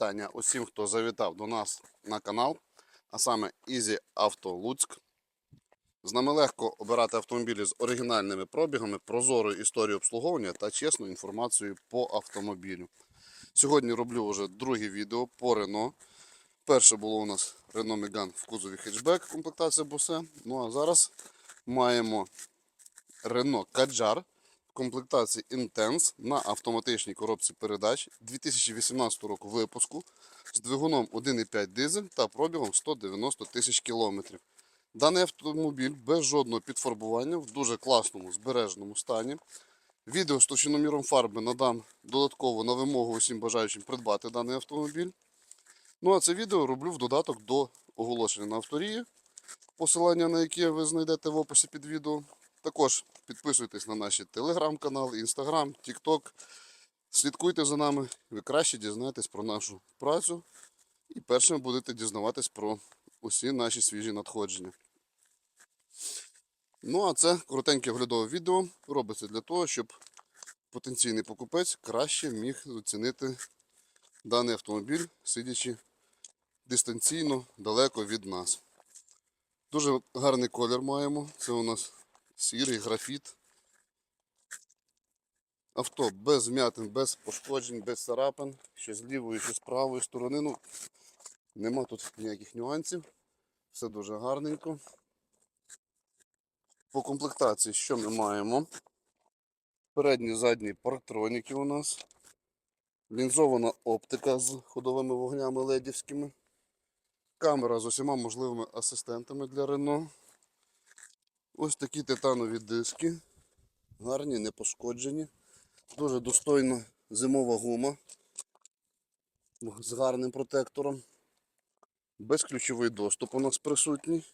вітання усім, хто завітав до нас на канал, а саме Easy Auto Луцьк. З нами легко обирати автомобілі з оригінальними пробігами, прозорою історією обслуговування та чесною інформацією по автомобілю. Сьогодні роблю вже друге відео по Renault. Перше було у нас Renault Megane в кузові хетчбек, комплектація Bose. Ну а зараз маємо Kadjar в комплектації Intense на автоматичній коробці передач 2018 року випуску з двигуном 1,5 дизель та пробігом 190 тисяч кілометрів. Даний автомобіль без жодного підфарбування в дуже класному збереженому стані. Відео з товщиноміром фарби надам додатково на вимогу усім бажаючим придбати даний автомобіль. Ну а це відео роблю в додаток до оголошення на авторії, посилання на яке ви знайдете в описі під відео. Також підписуйтесь на наші телеграм-канали, інстаграм, тікток. Слідкуйте за нами, ви краще дізнаєтесь про нашу працю і першими будете дізнаватись про усі наші свіжі надходження. Ну, а це коротеньке оглядове відео робиться для того, щоб потенційний покупець краще міг оцінити даний автомобіль, сидячи дистанційно далеко від нас. Дуже гарний колір маємо. Це у нас сірий графіт. Авто без вмятин, без пошкоджень, без царапин, що з лівої, що з правої сторони. Ну, нема тут ніяких нюансів. Все дуже гарненько. По комплектації що ми маємо? Передні, задні парктроніки у нас. Лінзована оптика з ходовими вогнями ледівськими. Камера з усіма можливими асистентами для Renault. Ось такі титанові диски. Гарні, не пошкоджені. Дуже достойна зимова гума з гарним протектором. Безключовий доступ у нас присутній.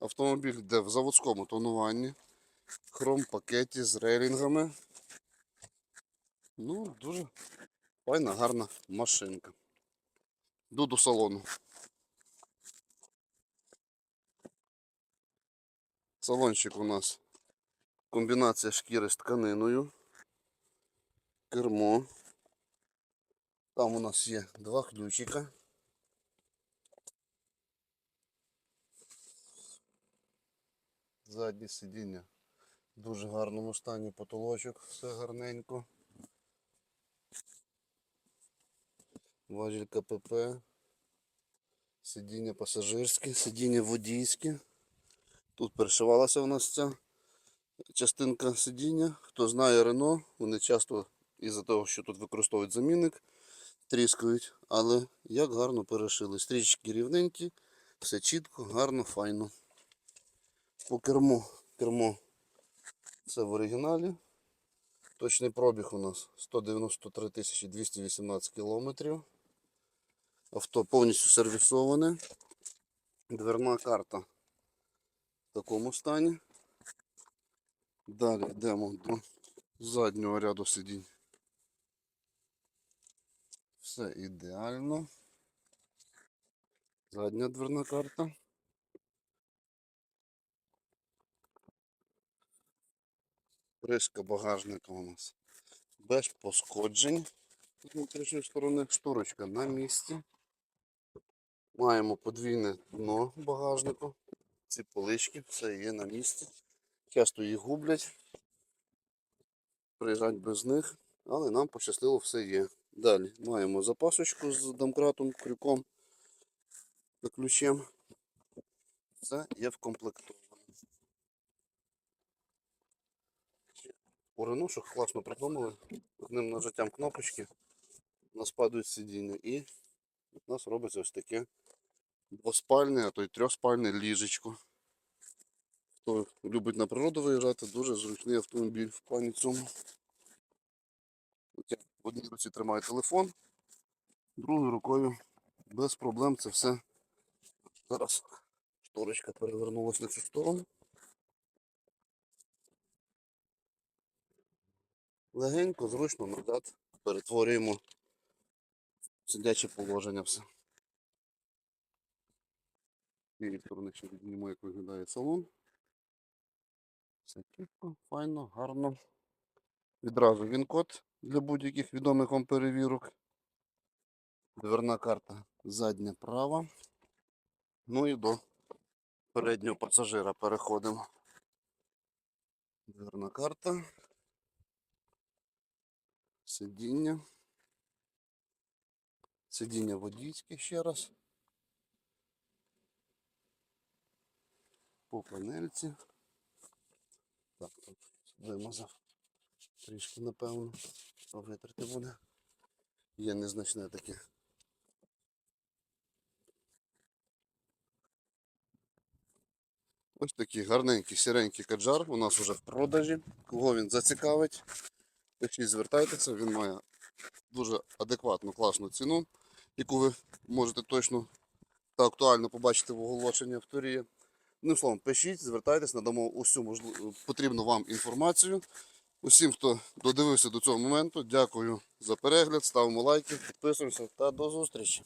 Автомобіль йде в заводському тонуванні. Хром пакеті з рейлінгами. Ну, дуже файна, гарна машинка. Йду до салону. Салончик у нас комбінація шкіри з тканиною. Кермо. Там у нас є два ключика. Заднє сидіння в дуже гарному стані потолочок, все гарненько. Важіль КПП. Сидіння пасажирське, сидіння водійське. Тут перешивалася у нас ця частинка сидіння. Хто знає Рено, вони часто із-за того, що тут використовують замінник, тріскають. Але як гарно перешили. Стрічки рівненькі, все чітко, гарно, файно. По керму. Кермо це в оригіналі. Точний пробіг у нас 193 218 кілометрів. Авто повністю сервісоване. Дверна карта в такому стані. Далі йдемо до заднього ряду сидінь. Все ідеально. Задня дверна карта. Кришка багажника у нас без пошкоджень з внутрішньої сторони. Шторочка на місці. Маємо подвійне дно багажнику. Ці полички, все є на місці. Часто їх гублять. Приїжджать без них, але нам пощастило все є. Далі маємо запасочку з домкратом, крюком та ключем. Це є вкомплектовано. Renault, класно придумали, одним нажаттям кнопочки у нас падають сидіння і у нас робиться ось таке двоспальне, а то й трьохспальне ліжечко. Хто любить на природу виїжджати, дуже зручний автомобіль в плані цьому. Я в одній руці тримаю телефон, другою рукою без проблем це все. Зараз шторочка перевернулась на цю сторону. Легенько, зручно назад перетворюємо сидяче положення все. Цієї сторони ще відніму, як виглядає салон. Все чітко, файно, гарно. Відразу він-код для будь-яких відомих вам перевірок. Дверна карта задня права. Ну і до переднього пасажира переходимо. Дверна карта. Сидіння. Сидіння водійське ще раз. По панельці. Так, тут вимазав. Трішки, напевно. Що витерти буде. Є незначне таке. Ось такий гарненький сіренький каджар у нас вже в продажі. Кого він зацікавить, пишіть, звертайтеся, він має дуже адекватну, класну ціну, яку ви можете точно та актуально побачити в оголошенні авторії. Одним словом, пишіть, звертайтесь, надамо усю можливу потрібну вам інформацію. Усім, хто додивився до цього моменту, дякую за перегляд, ставимо лайки, підписуємося та до зустрічі.